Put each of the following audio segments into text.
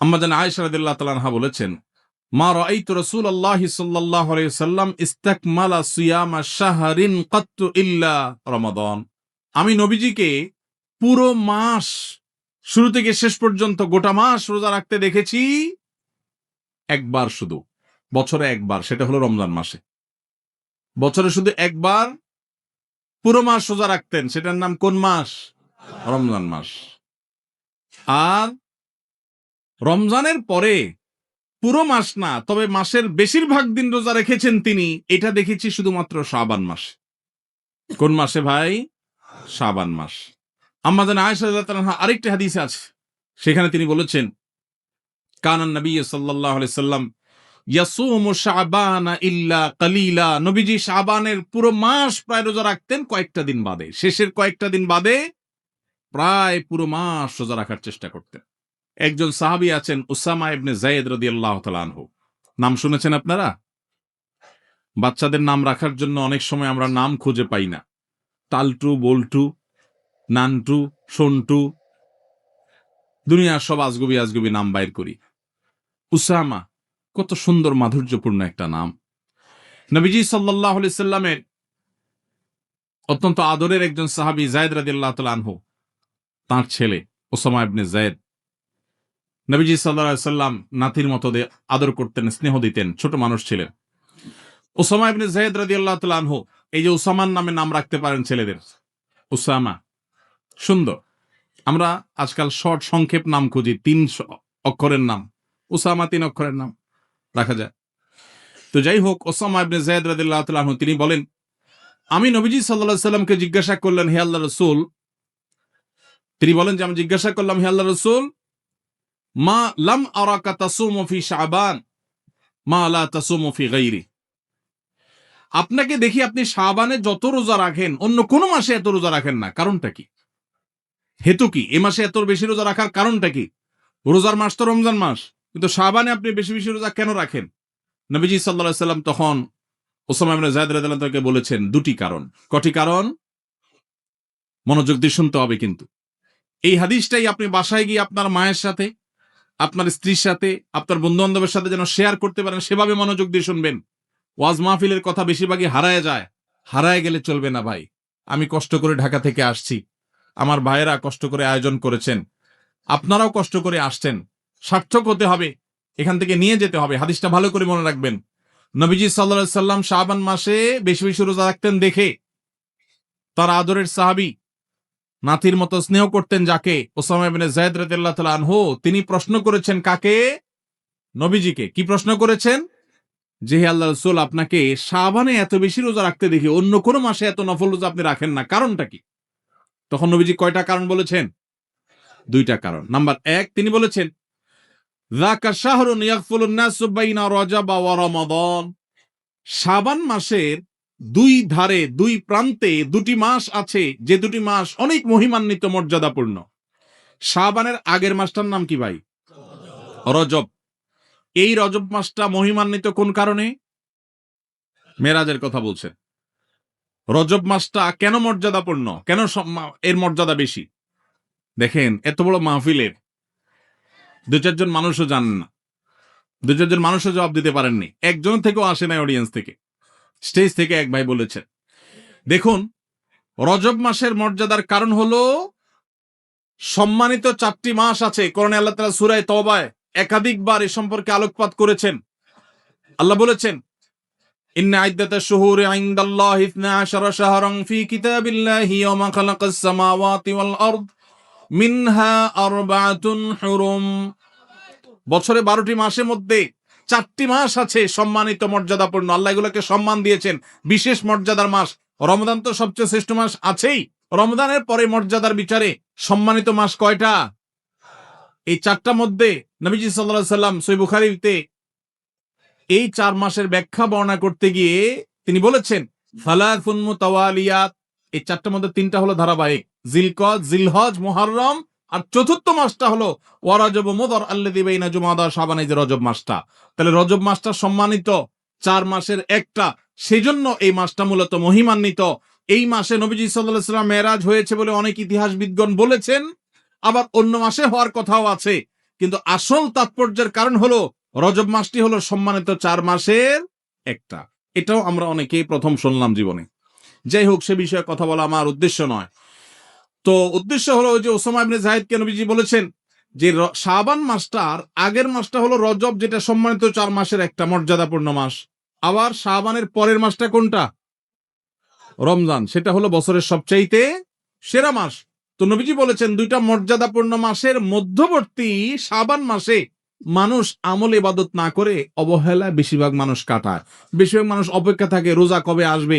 আম্মাজান তাআলা আনহা বলেছেন, মা রাআইতু রাসূলুল্লাহ সাল্লাল্লাহু আলাইহি ওয়াসাল্লাম ইস্তাকমালা সিয়ামা শাহরিন কাত্তু ইল্লা রমাদান। আমি নবীজিকে পুরো মাস, শুরু থেকে শেষ পর্যন্ত গোটা মাস রোজা রাখতে দেখেছি, একবার শুধু, বছরে একবার, সেটা হলো রমজান মাসে। বছরে শুধু একবার পুরো মাস রোজা রাখতেন, সেটার নাম কোন মাস? রমজান মাস। আর রমজানের পরে পুরো মাস না, তবে মাসের বেশিরভাগ দিন রোজা রেখেছেন তিনি। এটা দেখেছি শুধুমাত্র শাবান মাসে। কোন মাসে ভাই? শাবান মাস। আমাদের আয়েশা আরেকটি হাদিস আছে। সেখানে তিনি বলেছেন কানান নবী সাল্লাম কালিলা। নবীজি পুরো মাস প্রায় রোজা রাখতেন কয়েকটা দিন বাদে। শেষের কয়েকটা দিন বাদে প্রায় পুরো মাস রোজা রাখার চেষ্টা করতেন। একজন সাহাবী আছেন উসামা ইবনে জায়েদ রাদিয়াল্লাহু তাআলা আনহু। নাম শুনেছেন আপনারা? বাচ্চাদের নাম রাখার জন্য অনেক সময় আমরা নাম খুঁজে পাই না। তালটু, বল্টু, নানটু, সন্টু, দুনিয়ার সব আজগুবি আজগুবি নাম বাইর করি। উসামা, কত সুন্দর মাধুর্যপূর্ণ একটা নাম। নবীজি সাল্লাহ সাল্লামের অত্যন্ত আদরের একজন সাহাবি জায়দ রাদিল্লাহ আনহু, তাঁর ছেলে ওসামা ইবনে জায়দ নবীজি সাল্লাহ সাল্লাম নাতির মতো আদর করতেন, স্নেহ দিতেন, ছোট মানুষ ছিলেন। ওসামা ইবনে জায়দ রাদিয়াল্লাহু তাআলা আনহু, এই যে ওসামার নামে নাম রাখতে পারেন ছেলেদের। ওসামা সুন্দর। আমরা আজকাল শর্ট সংক্ষেপ নাম খুঁজি, তিন অক্ষরের নাম। ওসামা তিন অক্ষরের নাম রাখা যায়। তো যাই হোক ওসামা ইবনে জায়দ রাদিয়াল্লাহু তাআলা আনহু, তিনি বলেন, আমি নবীজি আলাইহি সাল্লামকে জিজ্ঞাসা করলেন, হে আল্লাহ রাসূল? তিনি বলেন যে, আমি জিজ্ঞাসা করলাম, হে আল্লাহ রাসূল? মা লাম আরাকা তাসুমু ফি শাবান, মা লা তাসুমু ফি গায়রি আপনাকে দেখি আপনি শাবানে যত রোজা রাখেন, অন্য কোন মাসে এত রোজা রাখেন না। কারণটা কি? হেতু কি? এ মাসে এত বেশি রোজা রাখার কারণটা কি? রোজার মাস তো রমজান মাস, কিন্তু শাবানে আপনি বেশি বেশি রোজা কেন রাখেন? নবীজি আলাইহি সাল্লাম তখন ওসামা রাদিয়াল্লাহু তাআলাকে বলেছেন দুটি কারণ। কটি কারণ? মনোযোগ দিয়ে শুনতে হবে কিন্তু। এই হাদিসটাই আপনি বাসায় গিয়ে আপনার মায়ের সাথে আপনার স্ত্রীর সাথে, আপনার বন্ধু বান্ধবের সাথে যেন শেয়ার করতে পারেন, সেভাবে মনোযোগ দিয়ে শুনবেন। ওয়াজ মাহফিলের কথা বেশিরভাগই হারায় যায়। হারায় গেলে চলবে না ভাই। আমি কষ্ট করে ঢাকা থেকে আসছি। আমার ভাইয়েরা কষ্ট করে আয়োজন করেছেন। আপনারাও কষ্ট করে আসছেন। সার্থক হতে হবে। এখান থেকে নিয়ে যেতে হবে। হাদিসটা ভালো করে মনে রাখবেন। নবীজি সাল্লা সাল্লাম শাহবান মাসে বেশি বেশি রোজা রাখতেন দেখে। তার আদরের সাহাবি নাতির মতো স্নেহ করতেন যাকে ওসামা জায়েদ রাদিয়াল্লাহু তাআলা আনহু। তিনি প্রশ্ন করেছেন কাকে? নবীজিকে। কি প্রশ্ন করেছেন? যে আল্লাহ রাসূল, আপনাকে শাবানে এত বেশি রোজা রাখতে দেখি, অন্য কোনো মাসে এত নফল রোজা আপনি রাখেন না। কারণটা কি? তখন নবীজি কয়টা কারণ বলেছেন? দুইটা কারণ। নাম্বার এক, তিনি বলেছেন শাবান মাসের দুই ধারে, দুই প্রান্তে দুটি মাস আছে, যে দুটি মাস অনেক মহিমান্বিত, মর্যাদাপূর্ণ। শাবানের আগের মাসটার নাম কি ভাই? রজব। এই রজব মাসটা মহিমান্বিত কোন কারণে? মেরাজের কথা বলছেন রজব মাসটা কেন মর্যাদাপূর্ণ? কেন এর মর্যাদা বেশি? দেখেন, এত বড় মাহফিলের দু চারজন মানুষও জানেন না। দু চারজন মানুষও জবাব দিতে পারেননি। একজন থেকেও আসে নাই অডিয়েন্স থেকে। স্টেজ থেকে এক ভাই বলেছেন। দেখুন, রজব মাসের মর্যাদার কারণ হলো সম্মানিত চারটি মাস আছে। করণে আল্লাহ তালা সুরায় তবায় একাধিকবার এ সম্পর্কে আলোকপাত করেছেন। আল্লাহ বলেছেন ফি বছরে বারোটি মাসের মধ্যে চারটি মাস আছে সম্মানিত মর্যাদাপূর্ণ। আল্লাহ এগুলোকে সম্মান দিয়েছেন। বিশেষ মর্যাদার মাস। রমদান তো সবচেয়ে শ্রেষ্ঠ মাস আছেই। রমদানের পরে মর্যাদার বিচারে সম্মানিত মাস কয়টা? এই চারটা মধ্যে নবীজি সাল্লাহ সাল্লাম সই বুখারিতে এই চার মাসের ব্যাখ্যা বর্ণনা করতে গিয়ে তিনি বলেছেন ফালাফুন মুতাওয়ালিয়াত। এই চারটার মধ্যে তিনটা হলো ধারাবাহিক। জিলকদ, জিলহজ, মুহাররম আর চতুর্থ মাসটা হলো ওয়ারাজব মুদর আল্লাযী বাইনা জুমাদা শাবান এই যে রজব মাসটা। তাহলে রজব মাসটা সম্মানিত চার মাসের একটা, সেজন্য এই মাসটা মূলত মহিমান্বিত। এই মাসে নবীজি সাল্লাল্লাহু সাল্লাম মেরাজ হয়েছে বলে অনেক ইতিহাসবিদগণ বলেছেন, আবার অন্য মাসে হওয়ার কথাও আছে। কিন্তু আসল তাৎপর্যের কারণ হলো রজব মাসটি হলো সম্মানিত চার মাসের একটা। এটাও আমরা অনেকেই প্রথম শুনলাম জীবনে। যাই হোক, সে বিষয়ে কথা বলা আমার উদ্দেশ্য নয়। তো উদ্দেশ্য হলো যে ওসামা ইবনে জাহিদকে নবীজি বলেছেন যে শাবান মাসটার আগের মাসটা হলো রজব, যেটা সম্মানিত চার মাসের একটা মর্যাদাপূর্ণ মাস। আবার শাবানের পরের মাসটা কোনটা? রমজান, সেটা হলো বছরের সবচাইতে সেরা মাস। তো নবীজি বলেছেন, দুইটা মর্যাদাপূর্ণ মাসের মধ্যবর্তী শাবান মাসে মানুষ আমল ইবাদত না করে অবহেলা বেশিরভাগ মানুষ কাটায়। বেশিরভাগ মানুষ অপেক্ষা থাকে, রোজা কবে আসবে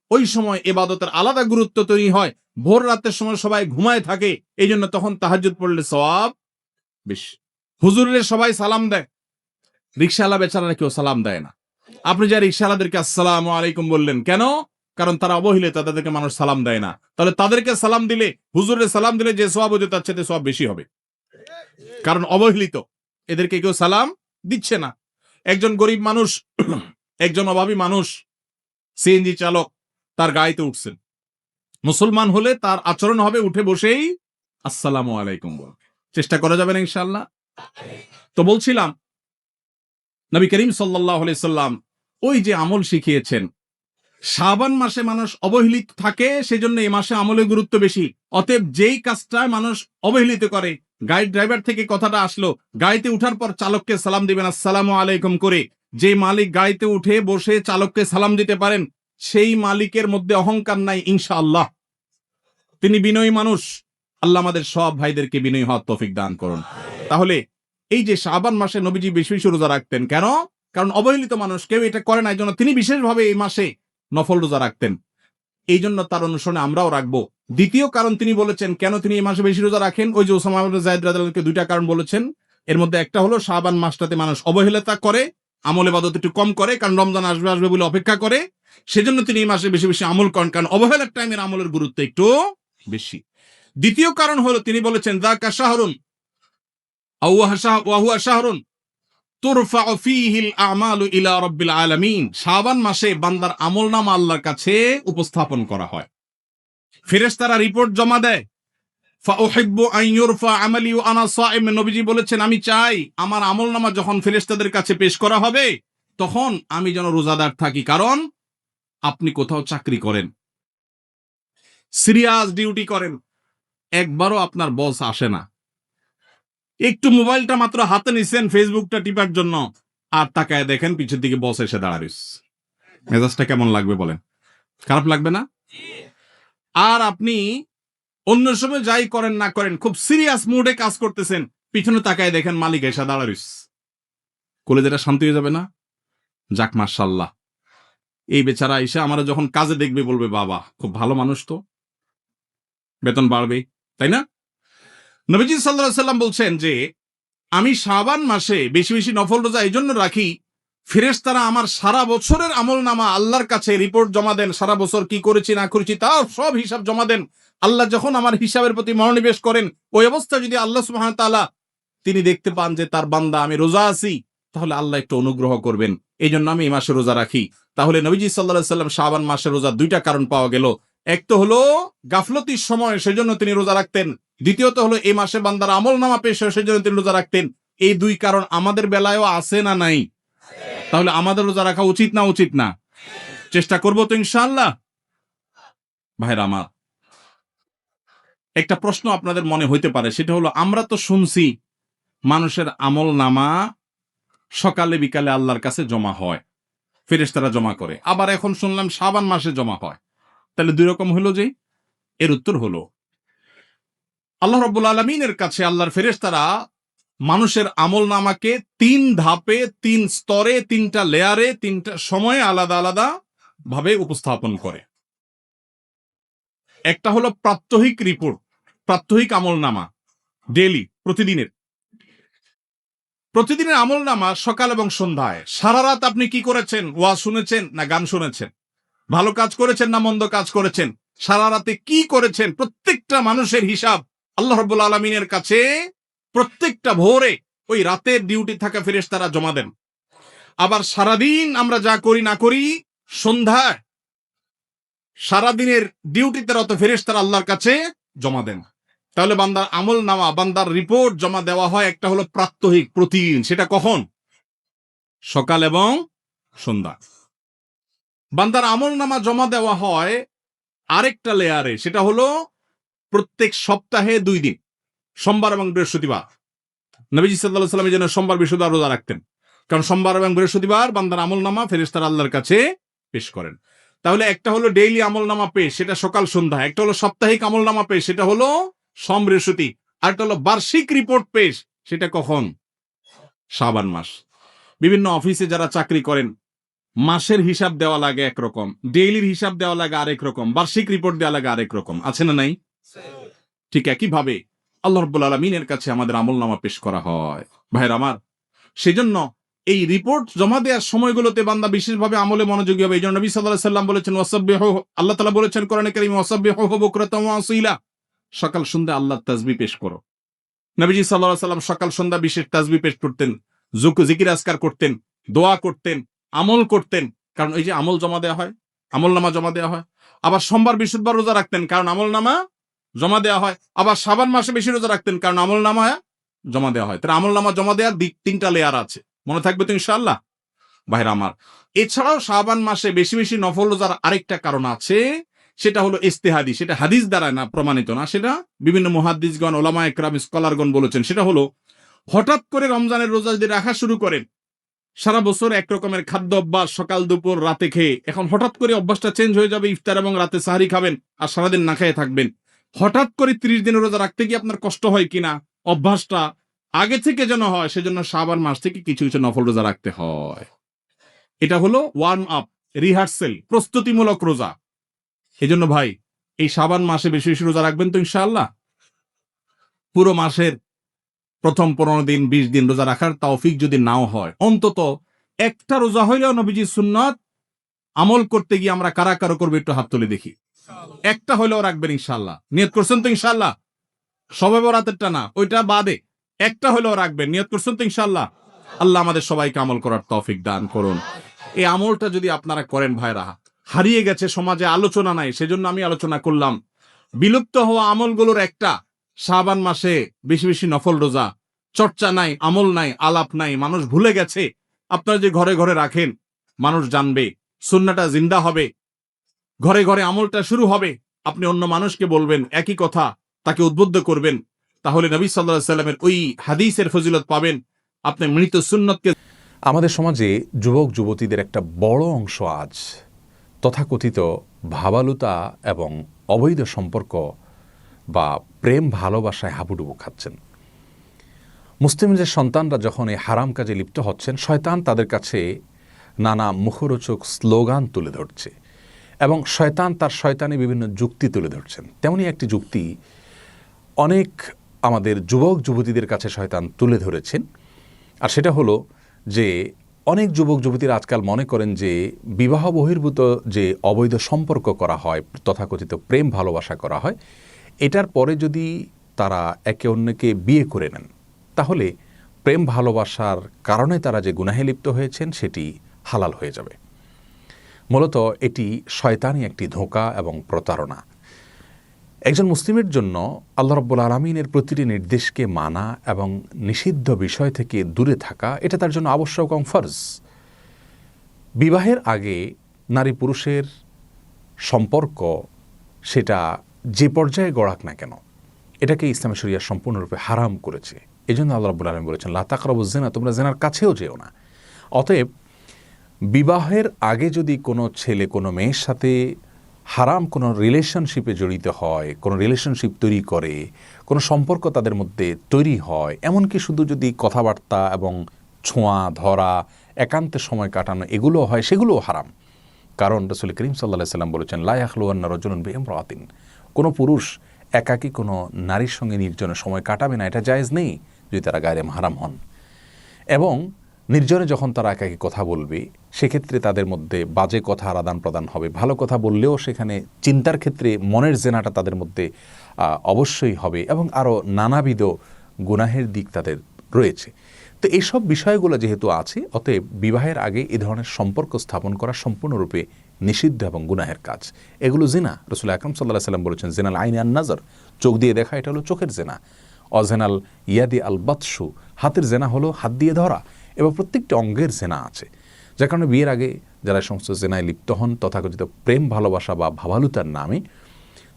ওই সময় এবাদতের আলাদা গুরুত্ব তৈরি হয়। ভোর রাতের সময় সবাই ঘুমায় থাকে এই জন্য তখন তাহাজুদ পড়লে সওয়াব বেশ। হুজুরের সবাই সালাম দেয় রিক্সাওয়ালা বেচারা কেউ সালাম দেয় না। আপনি যা রিক্সাওয়ালাদেরকে আসসালাম আলাইকুম বললেন, কেন? কারণ তারা অবহেলিত, তাদেরকে মানুষ সালাম দেয় না। তাহলে তাদেরকে সালাম দিলে, হুজুরের সালাম দিলে যে সব হচ্ছে, তার চেয়ে সব বেশি হবে। কারণ অবহেলিত, এদেরকে কেউ সালাম দিচ্ছে না। একজন গরিব মানুষ, একজন অভাবী মানুষ, সিএনজি চালক তার গাড়িতে উঠছেন। মুসলমান হলে তার আচরণ হবে উঠে বসেই, আসসালামু আলাইকুম বল। চেষ্টা করা যাবে না ইনশাল্লাহ তো বলছিলাম, নবী করিম সাল্লাহ সাল্লাম ওই যে আমল শিখিয়েছেন, শাবান মাসে মানুষ অবহেলিত থাকে, সেজন্য এই মাসে আমলের গুরুত্ব বেশি। অতএব যেই কাজটা মানুষ অবহেলিত করে গাড়ি ড্রাইভার থেকে কথাটা আসলো, গাড়িতে উঠার পর চালককে সালাম দিবেন, আসসালামু আলাইকুম করে। যে মালিক গাড়িতে উঠে বসে চালককে সালাম দিতে পারেন সেই মালিকের মধ্যে অহংকার নাই, ইনশাআল্লাহ। তিনি বিনয়ী মানুষ। আল্লাহ আমাদের সব ভাইদেরকে বিনয়ী হওয়ার তৌফিক দান করুন। তাহলে এই যে শাবান মাসে নবীজি বেশি বেশি রোজা রাখতেন কেন? কারণ অবহেলিত মানুষ, কেউ এটা করে না এই জন্য তিনি বিশেষভাবে এই মাসে নফল রোজা রাখতেন। এই জন্য তার অনুসরণে আমরাও রাখব। দ্বিতীয় কারণ তিনি বলেছেন, কেন তিনি এই মাসে বেশি রোজা রাখেন? ওই যে ওসামা জায়েদ রাদিয়াল্লাহু দুইটা কারণ বলেছেন। এর মধ্যে একটা হলো, শাবান মাসটাতে মানুষ অবহেলতা করে আমল ইবাদত একটু কম করে, কারণ রমজান আসবে আসবে বলে অপেক্ষা করে। সেজন্য তিনি এই মাসে বেশি বেশি আমল করেন, কারণ অবহেলার টাইমের আমলের গুরুত্ব একটু বেশি। দ্বিতীয় কারণ হলো, তিনি বলেছেন দাকা শাহরুন ওয়াহুয়া তুরফা আমালু ইলা মাসে বান্দার আমলনামা আল্লাহর কাছে উপস্থাপন করা হয়। ফেরেশতারা রিপোর্ট জমা দেয় নবীজি বলেছেন, আমি চাই আমার আমলনামা যখন ফেরেশতাদের কাছে পেশ করা হবে, তখন আমি যেন রোজাদার থাকি। কারণ আপনি কোথাও চাকরি করেন, সিরিয়াস ডিউটি করেন, একবারও আপনার বস আসে না। একটু মোবাইলটা মাত্র হাতে নিছেন ফেসবুকটা টিপার জন্য, আর তাকায় দেখেন পিছের দিকে বস এসে দাঁড়াইস। মেজাজটা কেমন লাগবে বলেন? খারাপ লাগবে না? আর আপনি অন্য সময় যাই করেন, না করেন, খুব সিরিয়াস মুডে কাজ করতেছেন, পিছনে তাকায় দেখেন মালিক এসা দাঁড়াইস কোলে যেটা শান্তি হয়ে যাবে না? যাক মার্শাল্লাহ এই বেচারা এসে আমরা যখন কাজে দেখবে, বলবে, বাবা, খুব ভালো মানুষ তো। বেতন বাড়বে তাই না? নবীজি সাল্লাহ সাল্লাম বলছেন যে, আমি শাবান মাসে বেশি বেশি নফল রোজা এই জন্য রাখি, ফেরেশতারা আমার সারা বছরের আমল নামা আল্লাহর কাছে রিপোর্ট জমা দেন, সারা বছর কি করেছি, না করেছি, তার সব হিসাব জমা দেন। আল্লাহ যখন আমার হিসাবের প্রতি মনোনিবেশ করেন, ওই অবস্থা যদি আল্লাহ সুবহানাহু ওয়া তাআলা তিনি দেখতে পান যে তার বান্দা আমি রোজা আছি, তাহলে আল্লাহ একটু অনুগ্রহ করবেন। এই জন্য আমি এই মাসে রোজা রাখি। তাহলে নবীজি সাল্লাহ সাল্লাম শাবান মাসে রোজা দুইটা কারণ পাওয়া গেল। এক তো হলো গাফলতির সময় সেজন্য তিনি রোজা রাখতেন। দ্বিতীয়ত হলো এই মাসে বান্দার আমল নামা পেশ সেজন্য তিনি রোজা রাখতেন। এই দুই কারণ আমাদের বেলায়ও আছে না নাই? তাহলে আমাদের রোজা রাখা উচিত না উচিত না? চেষ্টা করব তো ইনশাল্লাহ ভাইরা আমার একটা প্রশ্ন আপনাদের মনে হইতে পারে, সেটা হলো, আমরা তো শুনছি মানুষের আমল নামা সকালে বিকালে আল্লাহর কাছে জমা হয়, ফেরেশতারা জমা করে। আবার এখন শুনলাম সাবান মাসে জমা হয়। তাহলে দুই রকম হলো যে, এর উত্তর হলো, আল্লাহ রব্বুল আলমিনের কাছে আল্লাহর ফেরেশতারা মানুষের আমল নামাকে তিন ধাপে, তিন স্তরে, তিনটা লেয়ারে, তিনটা সময়ে আলাদা আলাদা ভাবে উপস্থাপন করে। একটা হলো প্রাত্যহিক রিপোর্ট, প্রাত্যহিক আমল নামা ডেলি প্রতিদিনের। প্রতিদিনের আমল নামা সকাল এবং সন্ধ্যায়। সারা রাত আপনি কি করেছেন? ওয়া শুনেছেন না গান শুনেছেন? ভালো কাজ করেছেন না মন্দ কাজ করেছেন? সারা রাতে কি করেছেন? প্রত্যেকটা মানুষের হিসাব আল্লাহ রব্বুল আলমিনের কাছে প্রত্যেকটা ভোরে ওই রাতের ডিউটি থাকা ফেরেস তারা জমা দেন। আবার সারাদিন আমরা যা করি না করি, সন্ধ্যায় সারাদিনের ডিউটিতে রত ফেরেস তারা আল্লাহর কাছে জমা দেন। তাহলে বান্দার আমল নামা, বান্দার রিপোর্ট জমা দেওয়া হয় একটা হলো প্রাত্যহিক, প্রতিদিন। সেটা কখন? সকাল এবং সন্ধ্যা। বান্দার আমল নামা জমা দেওয়া হয় আরেকটা লেয়ারে, সেটা হলো প্রত্যেক সপ্তাহে দুই দিন, সোমবার এবং বৃহস্পতিবার। নবীজি সাল্লাহ সাল্লামের জন্য সোমবার, বৃহস্পতিবার রোজা রাখতেন। কারণ সোমবার এবং বৃহস্পতিবার বান্দার আমল নামা ফেরেস্তার আল্লাহর কাছে পেশ করেন। তাহলে একটা হলো ডেইলি আমল নামা পেশ সেটা সকাল সন্ধ্যা। একটা হলো সাপ্তাহিক আমল নামা পেশ সেটা হলো সম বৃহস্পতি। আরেকটা হলো বার্ষিক রিপোর্ট পেশ সেটা কখন? সাবান মাস। বিভিন্ন অফিসে যারা চাকরি করেন, মাসের হিসাব দেওয়া লাগে একরকম ডেইলির হিসাব দেওয়া লাগে আরেক রকম, বার্ষিক রিপোর্ট দেওয়া লাগে আরেক রকম। আছে না নাই? ঠিক একইভাবে আল্লাহ রব্বুল আলমিনের কাছে আমাদের আমল নামা পেশ করা হয়। ভাইয়ের আমার, সেজন্য এই রিপোর্ট জমা দেওয়ার সময়গুলোতে বান্দা বিশেষভাবে আমলে মনোযোগী হবে। এই জন্য নবী সাল্লাহ সাল্লাম বলেছেন, ওয়াসাব্বিহ আল্লাহ তালা বলেছেন কোরআন করিম ওয়াসাব্বিহ বকরাতাম ওয়াসিলা সকাল, সন্ধ্যা আল্লাহ তাজবি পেশ করো। নবীজি সাল্লাহ সাল্লাম সকাল, সন্ধ্যা বিশেষ তাজবি পেশ করতেন। জুক, জিকির আসকার করতেন, দোয়া করতেন, আমল করতেন। কারণ এই যে আমল জমা দেওয়া হয়, আমল নামা জমা দেওয়া হয়, আবার সোমবার বৃহস্পতিবার রোজা রাখতেন, কারণ আমল নামা জমা দেওয়া হয়। আবার সাবান মাসে বেশি রোজা রাখতেন, কারণ আমল নামা জমা দেওয়া হয়। তার আমল নামা জমা দেওয়ার দিক তিনটা লেয়ার আছে। মনে থাকবে তো ইনশাল্লাহ ভাইরা আমার, এছাড়াও শাবান মাসে বেশি বেশি নফল রোজার আরেকটা কারণ আছে, সেটা হলো ইস্তেহাদি, সেটা হাদিস দ্বারা না, প্রমাণিত না, সেটা বিভিন্ন মহাদিসগণ ওলামা একরাম, স্কলারগণ বলেছেন, সেটা হলো হঠাৎ করে রমজানের রোজা যদি রাখা শুরু করেন, সারা বছর এক রকমের খাদ্য অভ্যাস, সকাল, দুপুর, রাতে খেয়ে, এখন হঠাৎ করে অভ্যাসটা চেঞ্জ হয়ে যাবে, ইফতার এবং রাতে সাহারি খাবেন আর সারাদিন না খেয়ে থাকবেন। হঠাৎ করে ত্রিশ দিনের রোজা রাখতে গিয়ে আপনার কষ্ট হয় কিনা? অভ্যাসটা আগে থেকে যেন হয়, সেজন্য সাবান মাস থেকে কিছু কিছু নফল রোজা রাখতে হয়। এটা হলো ওয়ার্ম আপ রিহার্সেল প্রস্তুতিমূলক রোজা। এই জন্য ভাই, এই সাবান মাসে বেশি বেশি রোজা রাখবেন তো ইনশাআল্লাহ। পুরো মাসের প্রথম পনেরো দিন, বিশ দিন রোজা রাখার তৌফিক যদি নাও হয়, অন্তত একটা রোজা হইলেও নবীজি সুন্নত আমল করতে গিয়ে আমরা কারা কারও করবে একটু হাত তুলে দেখি। একটা হইলেও রাখবেন ইনশাল্লাহ নিয়ত করছেন তো ইনশাল্লাহ সবে বরাতেরটা না, ওইটা বাদে। একটা হলেও রাখবেন, নিয়ত করছেন তো ইনশাল্লাহ আল্লাহ আমাদের সবাইকে আমল করার তৌফিক দান করুন। এই আমলটা যদি আপনারা করেন ভাইরা হারিয়ে গেছে সমাজে আলোচনা নাই, সেজন্য আমি আলোচনা করলাম। বিলুপ্ত হওয়া আমলগুলোর একটা, শাবান মাসে বেশি বেশি নফল রোজা। চর্চা নাই, আমল নাই, আলাপ নাই, মানুষ ভুলে গেছে। আপনারা যে ঘরে ঘরে রাখেন, মানুষ জানবে, সুন্নাটা জিন্দা হবে। ঘরে ঘরে আমলটা শুরু হবে। আপনি অন্য মানুষকে বলবেন, একই কথা, তাকে উদ্বুদ্ধ করবেন। তাহলে নবী সাল্লাহ সাল্লামের ওই হাদিসের ফজিলত পাবেন। আপনি মৃত সুন্নতকে আমাদের সমাজে যুবক, যুবতীদের একটা বড় অংশ আজ তথাকথিত ভাবালুতা এবং অবৈধ সম্পর্ক বা প্রেম ভালোবাসায় হাবুডুবু খাচ্ছেন। মুসলিমদের সন্তানরা যখন এই হারাম কাজে লিপ্ত হচ্ছেন, শয়তান তাদের কাছে নানা মুখরোচক স্লোগান তুলে ধরছে এবং শয়তান তার শয়তানে বিভিন্ন যুক্তি তুলে ধরছেন। তেমনি একটি যুক্তি অনেক আমাদের যুবক যুবতীদের কাছে শয়তান তুলে ধরেছেন। আর সেটা হলো যে, অনেক যুবক যুবতীরা আজকাল মনে করেন যে, বিবাহ বহির্ভূত যে অবৈধ সম্পর্ক করা হয়, তথাকথিত প্রেম ভালোবাসা করা হয়, এটার পরে যদি তারা একে অন্যকে বিয়ে করে নেন, তাহলে প্রেম ভালোবাসার কারণে তারা যে গুনাহে লিপ্ত হয়েছেন, সেটি হালাল হয়ে যাবে। মূলত এটি শয়তানি একটি ধোঁকা এবং প্রতারণা। একজন মুসলিমের জন্য আল্লাহ রব্বুল আলমিনের প্রতিটি নির্দেশকে মানা এবং নিষিদ্ধ বিষয় থেকে দূরে থাকা, এটা তার জন্য আবশ্যক এবং ফরজ। বিবাহের আগে নারী পুরুষের সম্পর্ক সেটা যে পর্যায়ে গড়াক না কেন, এটাকে ইসলামী শরিয়া সম্পূর্ণরূপে হারাম করেছে। এই জন্য আল্লাহ রব্বুল আলম বলেছেন লাতাকরাবু জেনা, তোমরা জেনার কাছেও যেও না। অতএব, বিবাহের আগে যদি কোনো ছেলে কোনো মেয়ের সাথে হারাম কোনো রিলেশনশিপে জড়িত হয়, কোনো রিলেশনশিপ তৈরি করে, কোনো সম্পর্ক তাদের মধ্যে তৈরি হয়, এমনকি শুধু যদি কথাবার্তা এবং ছোঁয়া, ধরা, একান্তে সময় কাটানো এগুলো হয়, সেগুলোও হারাম। কারণ রসুল করিম সাল্লাহ সাল্লাম বলেছেন লাইয়াখলুয়ান্না রজনুন বেহম রাতিন কোনো পুরুষ একাকী কোনো নারীর সঙ্গে নির্জনে সময় কাটাবে না, এটা জায়েজ নেই যদি তারা গায়ে হারাম হন। এবং নির্জনে যখন তারা একাকি কথা বলবে, সেক্ষেত্রে তাদের মধ্যে বাজে কথা আদান প্রদান হবে। ভালো কথা বললেও সেখানে চিন্তার ক্ষেত্রে মনের জেনাটা তাদের মধ্যে অবশ্যই হবে এবং আরও নানাবিধ গুনাহের দিক তাদের রয়েছে। তো এইসব বিষয়গুলো যেহেতু আছে, অতএব বিবাহের আগে এ ধরনের সম্পর্ক স্থাপন করা সম্পূর্ণরূপে নিষিদ্ধ এবং গুনাহের কাজ। এগুলো জেনা। রসুল আকরম সাল্লাহ সাল্লাম বলেছেন, জেনাল আইন আন নাজর চোখ দিয়ে দেখা, এটা হলো চোখের জেনা। অজেনাল ইয়াদি আল বাতসু। হাতের জেনা হলো হাত দিয়ে ধরা। এবং প্রত্যেকটি অঙ্গের জেনা আছে। যার কারণে বিয়ের আগে যারা সমস্ত জেনায় লিপ্ত হন, তথাকথিত প্রেম, ভালোবাসা বা ভাবালুতার নামে,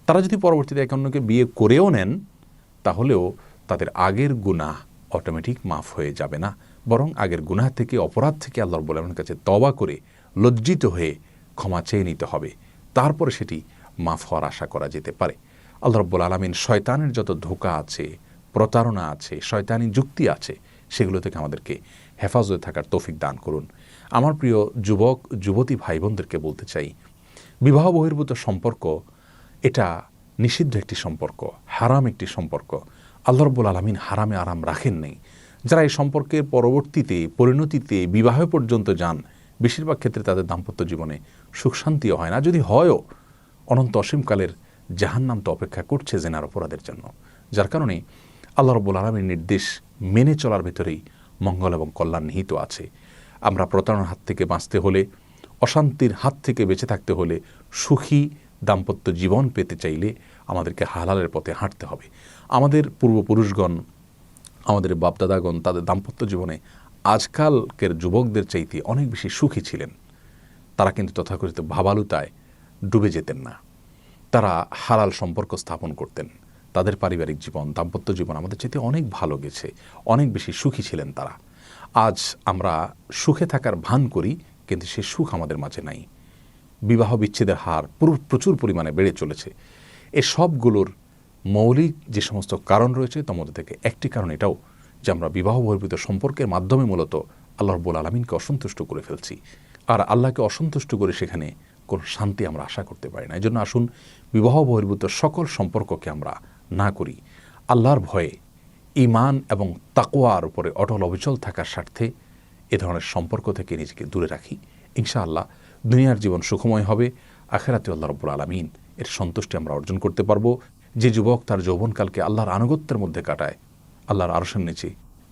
তারা যদি পরবর্তীতে একে অন্যকে বিয়ে করেও নেন, তাহলেও তাদের আগের গুনাহ অটোমেটিক মাফ হয়ে যাবে না। বরং আগের গুনাহ থেকে, অপরাধ থেকে আল্লাহ রব্বুল আলমের কাছে তবা করে লজ্জিত হয়ে ক্ষমা চেয়ে নিতে হবে। তারপরে সেটি মাফ হওয়ার আশা করা যেতে পারে। আল্লাহ রব্বুল আলমিন শয়তানের যত ধোকা আছে, প্রতারণা আছে, শয়তানি যুক্তি আছে, সেগুলো থেকে আমাদেরকে হেফাজতে থাকার তৌফিক দান করুন। আমার প্রিয় যুবক, যুবতী ভাই বোনদেরকে বলতে চাই, বিবাহ বহির্ভূত সম্পর্ক, এটা নিষিদ্ধ একটি সম্পর্ক, হারাম একটি সম্পর্ক। আল্লাহ রব্বুল আলমিন হারামে আরাম রাখেন নেই। যারা এই সম্পর্কের পরবর্তীতে, পরিণতিতে, বিবাহ পর্যন্ত যান, বেশিরভাগ ক্ষেত্রে তাদের দাম্পত্য জীবনে সুখ শান্তিও হয় না। যদি হয়ও, অনন্ত অসীমকালের জাহান্নাম তো অপেক্ষা করছে জেনার অপরাধের জন্য। যার কারণে আল্লাহ রব্বুল আলমীর নির্দেশ মেনে চলার ভেতরেই মঙ্গল এবং কল্যাণ নিহিত আছে। আমরা প্রতারণার হাত থেকে বাঁচতে হলে, অশান্তির হাত থেকে বেঁচে থাকতে হলে, সুখী দাম্পত্য জীবন পেতে চাইলে আমাদেরকে হালালের পথে হাঁটতে হবে। আমাদের পূর্বপুরুষগণ, আমাদের বাপদাদাগণ, তাদের দাম্পত্য জীবনে আজকালকের যুবকদের চাইতে অনেক বেশি সুখী ছিলেন। তারা কিন্তু তথাকথিত ভাবালুতায় ডুবে যেতেন না। তারা হালাল সম্পর্ক স্থাপন করতেন। তাদের পারিবারিক জীবন, দাম্পত্য জীবন আমাদের চাইতে অনেক ভালো গেছে। অনেক বেশি সুখী ছিলেন তারা। আজ আমরা সুখে থাকার ভান করি, কিন্তু সে সুখ আমাদের মাঝে নাই। বিবাহ বিচ্ছেদের হার পুরো, প্রচুর পরিমাণে বেড়ে চলেছে। এ সবগুলোর মৌলিক যে সমস্ত কারণ রয়েছে, তার মধ্যে থেকে একটি কারণ এটাও যে আমরা বিবাহ বহির্ভূত সম্পর্কের মাধ্যমে মূলত আল্লাহ রব্বুল আলমিনকে অসন্তুষ্ট করে ফেলছি। আর আল্লাহকে অসন্তুষ্ট করে সেখানে কোনো শান্তি আমরা আশা করতে পারি না। এই জন্য আসুন, বিবাহ বহির্ভূত সকল সম্পর্ককে আমরা না করি। আল্লাহর ভয়ে ইমান এবং তাকোয়ার উপরে অটল অবিচল থাকার স্বার্থে এ ধরনের সম্পর্ক থেকে নিজেকে দূরে রাখি। ইনশাআল্লাহ দুনিয়ার জীবন সুখময় হবে। আখেরাতে আল্লাহ রব্বুল আলমিন এর সন্তুষ্টি আমরা অর্জন করতে পারব। যে যুবক তার যৌবনকালকে আল্লাহর আনুগত্যের মধ্যে কাটায়, আল্লাহর আরশের নিচে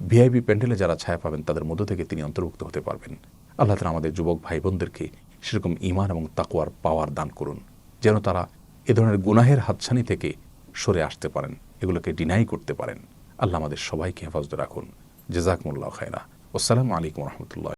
ভিআইপি প্যান্ডেলে যারা ছায়া পাবেন তাদের মধ্য থেকে তিনি অন্তর্ভুক্ত হতে পারবেন। আল্লাহ তালা আমাদের যুবক ভাই বোনদেরকে সেরকম ইমান এবং তাকুয়ার পাওয়ার দান করুন। যেন তারা এ ধরনের গুনাহের হাতছানি থেকে সরে আসতে পারেন, এগুলোকে ডিনাই করতে পারেন। আল্লাহ আমাদের সবাইকে হেফাজতে রাখুন। জেজাকমুল্লাহ খায়রা। আসসালামু আলাইকুম রহমতুল্লাহ।